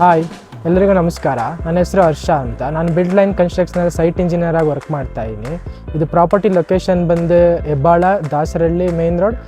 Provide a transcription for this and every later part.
Hi ಎಲ್ಲರಿಗೂ ನಮಸ್ಕಾರ. ನನ್ನ ಹೆಸರು ಹರ್ಷ ಅಂತ. ನಾನು ಬಿಲ್ಡ್ ಲೈನ್ ಕನ್ಸ್ಟ್ರಕ್ಷನಲ್ಲಿ ಸೈಟ್ ಇಂಜಿನಿಯರ್ ಆಗಿ ವರ್ಕ್ ಮಾಡ್ತಾ ಇದ್ದೀನಿ. ಇದು ಪ್ರಾಪರ್ಟಿ ಲೊಕೇಶನ್ ಬಂದು ಹೆಬ್ಬಾಳ, ದಾಸರಳ್ಳಿ ಮೇನ್ ರೋಡ್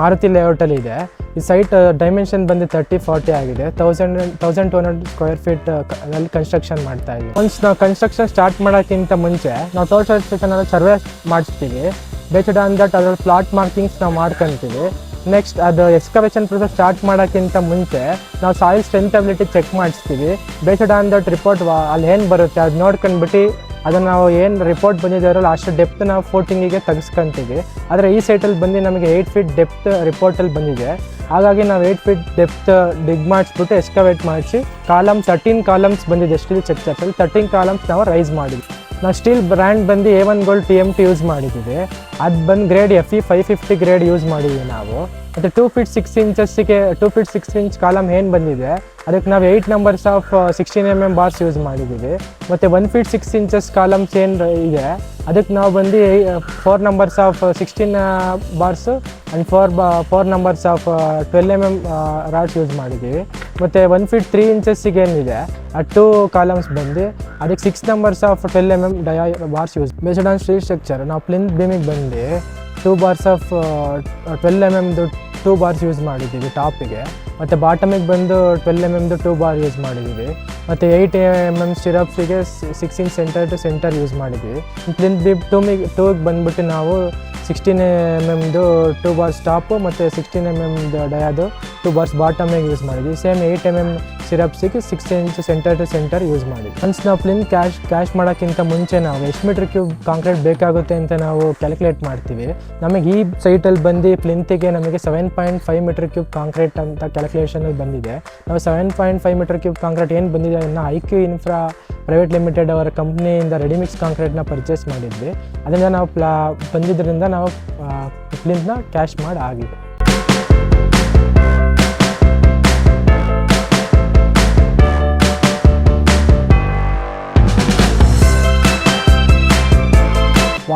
ಮಾರುತಿ ಲೇಔಟಲ್ಲಿ ಇದೆ. ಈ ಸೈಟ್ ಡೈಮೆನ್ಷನ್ ಬಂದು ತರ್ಟಿ ಫಾರ್ಟಿ ಆಗಿದೆ. Thousand thousand two hundred square feet ಅಲ್ಲಿ ಕನ್ಸ್ಟ್ರಕ್ಷನ್ ಮಾಡ್ತಾ ಇದ್ದೀವಿ ಒನ್ಸ್ ನಾವು ಕನ್ಸ್ಟ್ರಕ್ಷನ್ ಸ್ಟಾರ್ಟ್ ಮಾಡೋಕ್ಕಿಂತ ಮುಂಚೆ, ನಾವು ಸ್ಟೇಷನ್ ಸರ್ವೆ ಮಾಡಿಸ್ತೀವಿ. ಬೇಸ್ಡ್ ಆನ್ ದಟ್ ಅದ್ರಲ್ಲಿ ಪ್ಲಾಟ್ ಮಾರ್ಕಿಂಗ್ಸ್ ನಾವು ಮಾಡ್ಕೊಂತೀವಿ. ನೆಕ್ಸ್ಟ್ ಅದು ಎಕ್ಸ್ಕವೇಷನ್ ಪ್ರೊಸೆಸ್ ಸ್ಟಾರ್ಟ್ ಮಾಡೋಕ್ಕಿಂತ ಮುಂಚೆ ನಾವು ಸಾಯಿಲ್ ಸ್ಟ್ರೆಂತಬಿಲಿಟಿ ಚೆಕ್ ಮಾಡಿಸ್ತೀವಿ. ಬೇಸ್ಡ್ ಆನ್ ದಟ್ ರಿಪೋರ್ಟ್ ಅಲ್ಲಿ ಏನು ಬರುತ್ತೆ? ಅದು ನೋಡ್ಕೊಂಡ್ಬಿಟ್ಟು ಅದನ್ನು ನಾವು ಏನು ರಿಪೋರ್ಟ್ ಬಂದಿದೆ ಅದರಲ್ಲಿ ಅಷ್ಟು ಡೆಪ್ತ್ ನಾವು ಫೋಟಿಂಗಿಗೆ ತೆಗೆಸ್ಕೊಂತೀವಿ. ಆದರೆ ಈ ಸೈಟಲ್ಲಿ ಬಂದು ನಮಗೆ ಏಯ್ಟ್ ಫೀಟ್ ಡೆಪ್ತ್ ರಿಪೋರ್ಟಲ್ಲಿ ಬಂದಿದೆ. ಹಾಗಾಗಿ ನಾವು ಏಯ್ಟ್ ಫೀಟ್ ಡೆಪ್ತ್ ಡಿಗ್ ಮಾಡಿಸ್ಬಿಟ್ಟು ಎಸ್ಕವೇಟ್ ಮಾಡಿಸಿ ಕಾಲಮ್ಸ್ ತರ್ಟೀನ್ ಕಾಲಮ್ಸ್ ಬಂದಿದೆ ಚೆಕ್ ಚಾರ್ಟಲ್ಲಿ ತರ್ಟೀನ್ ಕಾಲಮ್ಸ್ ನಾವು ರೈಸ್ ಮಾಡಿದ್ವಿ. ನಾವು ಸ್ಟೀಲ್ ಬ್ರ್ಯಾಂಡ್ ಬಂದು A one gold T M T use ಮಾಡಿದ್ದೀವಿ ಅದು ಬಂದು grade F E five fifty grade use ಮಾಡಿದ್ದೀವಿ ನಾವು. ಮತ್ತು two feet six ಇಂಚಸ್ಸಿಗೆ two feet six inch column ಏನು ಬಂದಿದೆ ಅದಕ್ಕೆ ನಾವು eight numbers of sixteen M M bars use ಮಾಡಿದ್ದೀವಿ ಮತ್ತು one feet six inches column chain ಇದೆ ಅದಕ್ಕೆ ನಾವು ಬಂದು four numbers of sixteen bars and four ಬ four numbers of twelve M M rods use ಮಾಡಿದ್ದೀವಿ ಮತ್ತು ಒನ್ ಫೀಟ್ ತ್ರೀ ಇಂಚಸ್ಸಿಗೆ ಏನಿದೆ? ಆ ಟೂ ಕಾಲಮ್ಸ್ ಬಂದು ಅದಕ್ಕೆ six numbers of twelve M M dia bars use based on street structure ನಾವು plinth ಬೀಮಿಗೆ ಬಂದು two bars of twelve M ಎಮ್ದು two bars use ಮಾಡಿದ್ದೀವಿ ಟಾಪಿಗೆ ಮತ್ತು ಬಾಟಮಿಗೆ ಬಂದು ಟ್ವೆಲ್ ಎಂ ಎಮ್ದು ಟೂ ಬಾರ್ ಯೂಸ್ ಮಾಡಿದ್ದೀವಿ. ಮತ್ತು eight M M ಸಿರಪ್ಸಿಗೆ six inch centre to centre use ಮಾಡಿದ್ದೀವಿ. ಪ್ಲಿಂತ್ ಬೀಮ್ ಟೂಮಿಗೆ ಟೂಗೆ ಬಂದುಬಿಟ್ಟು ನಾವು ಸಿಕ್ಸ್ಟೀನ್ ಎಂ ಎಮ್ದು ಟೂ ಬಾರ್ಸ್ ಟಾಪು ಮತ್ತು ಸಿಕ್ಸ್ಟೀನ್ ಎಂ ಎಮ್ದು ಡಯಾದು ಟೂ ಬಾರ್ಸ್ ಬಾಟಮಿಗೆ ಯೂಸ್ ಮಾಡಿದ್ವಿ. Same eight M M ಸಿರಪ್ಸಿಗೆ six inch centre to centre use ಮಾಡಿ ಪ್ಲಿನ್ ಕ್ಯಾಶ್ ಕ್ಯಾಶ್ ಮಾಡೋಕ್ಕಿಂತ ಮುಂಚೆ ನಾವು ಎಷ್ಟು ಮೀಟರ್ ಕ್ಯೂಬ್ ಕಾಂಕ್ರೀಟ್ ಬೇಕಾಗುತ್ತೆ ಅಂತ ನಾವು ಕ್ಯಾಲ್ಕುಲೇಟ್ ಮಾಡ್ತೀವಿ. ನಮಗೆ ಈ ಸೈಟಲ್ಲಿ ಬಂದು ಪ್ಲಿಂತಿಗೆ ನಮಗೆ seven point five metre cube concrete ಅಂತ ಕ್ಯಾಲ್ಕುಲೇಷನಲ್ಲಿ ಬಂದಿದೆ. ನಾವು seven point five metre cube concrete ಏನು ಬಂದಿದೆ ಅದನ್ನು I Q infra private limited ಅವರ ಕಂಪ್ನಿಯಿಂದ ರೆಡಿಮಿಕ್ಸ್ ಕಾಂಕ್ರೀಟ್ನ ಪರ್ಚೇಸ್ ಮಾಡಿದ್ವಿ. ಅದರಿಂದ ನಾವು ಪ್ಲಾ ಬಂದಿದ್ದರಿಂದ ನಾವು ಪ್ಲಿಂತ್ನ ಕ್ಯಾಶ್ ಮಾಡಿ ಆಗಿದೆ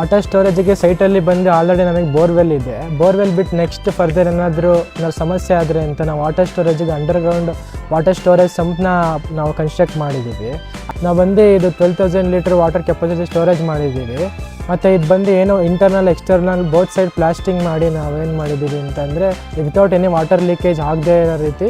ವಾಟರ್ ಸ್ಟೋರೇಜಿಗೆ ಸೈಟಲ್ಲಿ ಬಂದು ಆಲ್ರೆಡಿ ನಮಗೆ ಬೋರ್ವೆಲ್ ಇದೆ. ಬೋರ್ವೆಲ್ ಬಿಟ್ಟು ನೆಕ್ಸ್ಟ್ ಫರ್ದರ್ ಏನಾದರೂ ನಾವು ಸಮಸ್ಯೆ ಆದರೆ ಅಂತ ನಾವು ವಾಟರ್ ಸ್ಟೋರೇಜಿಗೆ ಅಂಡರ್ಗ್ರೌಂಡ್ ವಾಟರ್ ಸ್ಟೋರೇಜ್ ಸಂಪ್ನ ನಾವು ಕನ್ಸ್ಟ್ರಕ್ಟ್ ಮಾಡಿದ್ದೀವಿ. ನಾವು ಬಂದು ಇದು twelve thousand litre water capacity storage ಮಾಡಿದ್ದೀವಿ. ಮತ್ತು ಇದು ಬಂದು ಏನು internal external both side plastering ಮಾಡಿ ನಾವೇನು ಮಾಡಿದ್ದೀವಿ ಅಂತಂದರೆ ವಿತೌಟ್ ಎನಿ ವಾಟರ್ ಲೀಕೇಜ್ ಆಗದೇ ಇರೋ ರೀತಿ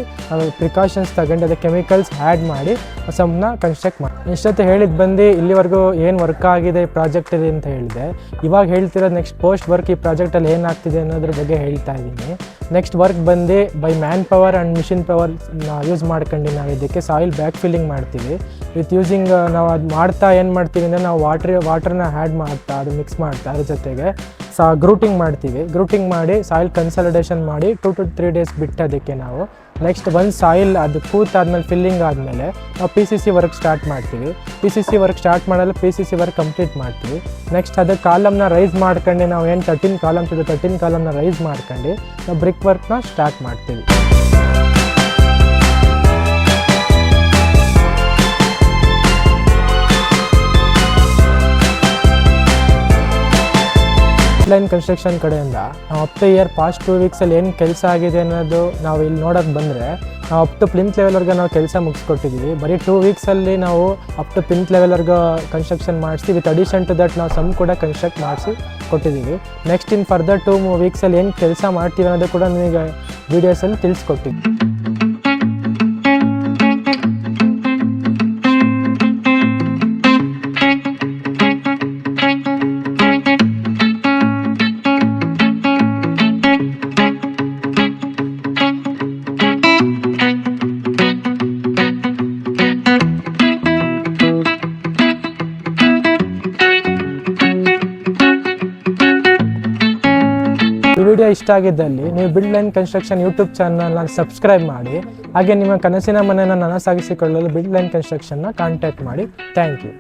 ಪ್ರಿಕಾಷನ್ಸ್ ತಗೊಂಡು ಅದಕ್ಕೆ ಕೆಮಿಕಲ್ಸ್ ಆ್ಯಡ್ ಮಾಡಿ ಹೊಸಮ್ನ ಕನ್ಸ್ಟ್ರಕ್ಟ್ ಮಾಡಿ. ಇಷ್ಟೊತ್ತು ಹೇಳಿದ್ದು ಬಂದು ಇಲ್ಲಿವರೆಗೂ ಏನು ವರ್ಕ್ ಆಗಿದೆ ಪ್ರಾಜೆಕ್ಟ್ ಇದೆ ಅಂತ ಹೇಳಿದೆ. ಇವಾಗ ಹೇಳ್ತಿರೋದು ನೆಕ್ಸ್ಟ್ ಪೋಸ್ಟ್ ವರ್ಕ್ ಈ ಪ್ರಾಜೆಕ್ಟಲ್ಲಿ ಏನಾಗ್ತಿದೆ ಅನ್ನೋದ್ರ ಬಗ್ಗೆ ಹೇಳ್ತಾ ಇದ್ದೀನಿ. ನೆಕ್ಸ್ಟ್ ವರ್ಕ್ ಬಂದು by man power and machine power use ಮಾಡ್ಕೊಂಡು ನಾವು ಇದಕ್ಕೆ ಸಾಯಿಲ್ ಬ್ಯಾಕ್ ಫಿಲ್ಲಿಂಗ್ ಮಾಡ್ತೀವಿ. ವಿತ್ ಯೂಸಿಂಗ್ ನಾವು ಅದು ಮಾಡ್ತಾ ಏನು ಮಾಡ್ತೀವಿ ಅಂದರೆ ನಾವು ವಾಟ್ರ್ ವಾಟರ್ನ ಆ್ಯಡ್ ಮಾಡ್ತಾ ಅದು ಮಿಕ್ಸ್ ಮಾಡ್ತಾ ಅದ್ರ ಜೊತೆಗೆ ಸಾ ಗ್ರೂಟಿಂಗ್ ಮಾಡ್ತೀವಿ. ಗ್ರೂಟಿಂಗ್ ಮಾಡಿ ಸಾಯಿಲ್ ಕನ್ಸಲ್ಟೇಷನ್ ಮಾಡಿ ಟು ಟು ತ್ರೀ ಡೇಸ್ ಬಿಟ್ಟು ಅದಕ್ಕೆ ನಾವು ನೆಕ್ಸ್ಟ್ ಒಂದು ಸಾಯಿಲ್ ಅದು ಕೂತಾದ್ಮೇಲೆ ಫಿಲ್ಲಿಂಗ್ ಆದಮೇಲೆ ನಾವು P C C work start ಮಾಡ್ತೀವಿ. P C C work start ಮಾಡಲು P C C work complete ಮಾಡ್ತೀವಿ. ನೆಕ್ಸ್ಟ್ ಅದು ಕಾಲಮ್ನ ರೈಸ್ ಮಾಡ್ಕೊಂಡು ನಾವು ಏನು ತರ್ಟೀನ್ ಕಾಲಮ್ಸ್ ಇದೆ ತರ್ಟೀನ್ ಕಾಲಮ್ನ ರೈಸ್ ಮಾಡ್ಕೊಂಡು ನಾವು ಬ್ರಿಕ್ ವರ್ಕ್ನ ಸ್ಟಾರ್ಟ್ ಮಾಡ್ತೀವಿ. ಕನ್ಸ್ಟ್ರಕ್ಷನ್ ಕಡೆಯಿಂದ ನಾವು up to year past two ವೀಕ್ಸಲ್ಲಿ ಏನು ಕೆಲಸ ಆಗಿದೆ ಅನ್ನೋದು ನಾವು ಇಲ್ಲಿ ನೋಡೋಕೆ ಬಂದರೆ, ನಾವು ಅಪ್ ಟು ಪ್ಲಿಂತ್ ಲೆವೆಲ್ವರೆಗೆ ನಾವು ಕೆಲಸ ಮುಗಿಸ್ಕೊಟ್ಟಿದ್ವಿ. ಬರೀ ಟೂ ವೀಕ್ಸಲ್ಲಿ ನಾವು ಅಪ್ ಟು ಪ್ಲಿಂತ್ ಲೆವೆಲ್ವರೆಗೆ ಕನ್ಸ್ಟ್ರಕ್ಷನ್ ಮಾಡಿಸಿ ವಿತ್ ಅಡಿಷನ್ ಟು ದಟ್ ನಾವು ಸಮ್ ಕೂಡ ಕನ್ಸ್ಟ್ರಕ್ಟ್ ಮಾಡಿಸಿ ಕೊಟ್ಟಿದ್ದೀವಿ. ನೆಕ್ಸ್ಟ್ ಇನ್ ಫರ್ದರ್ ಟೂ ವೀಕ್ಸಲ್ಲಿ ಏನು ಕೆಲಸ ಮಾಡ್ತೀವಿ ಅನ್ನೋದು ಕೂಡ ನಿಮಗೆ ವೀಡಿಯೋಸಲ್ಲಿ ತಿಳಿಸ್ಕೊಟ್ಟಿದ್ವಿ. ಇಷ್ಟ ಆಗಿದ್ದಲ್ಲಿ ನೀವು ಬಿಲ್ಡ್ ಲೈನ್ ಕನ್ಸ್ಟ್ರಕ್ಷನ್ ಯೂಟ್ಯೂಬ್ ಚಾನಲ್ನ ಸಬ್ಸ್ಕ್ರೈಬ್ ಮಾಡಿ, ಹಾಗೆ ನಿಮ್ಮ ಕನಸಿನ ಮನೆಯನ್ನು ನನಸಾಗಿಸಿಕೊಳ್ಳಲು ಬಿಲ್ಡ್ ಲೈನ್ ಕನ್ಸ್ಟ್ರಕ್ಷನ್ನ ಕಾಂಟ್ಯಾಕ್ಟ್ ಮಾಡಿ. Thank you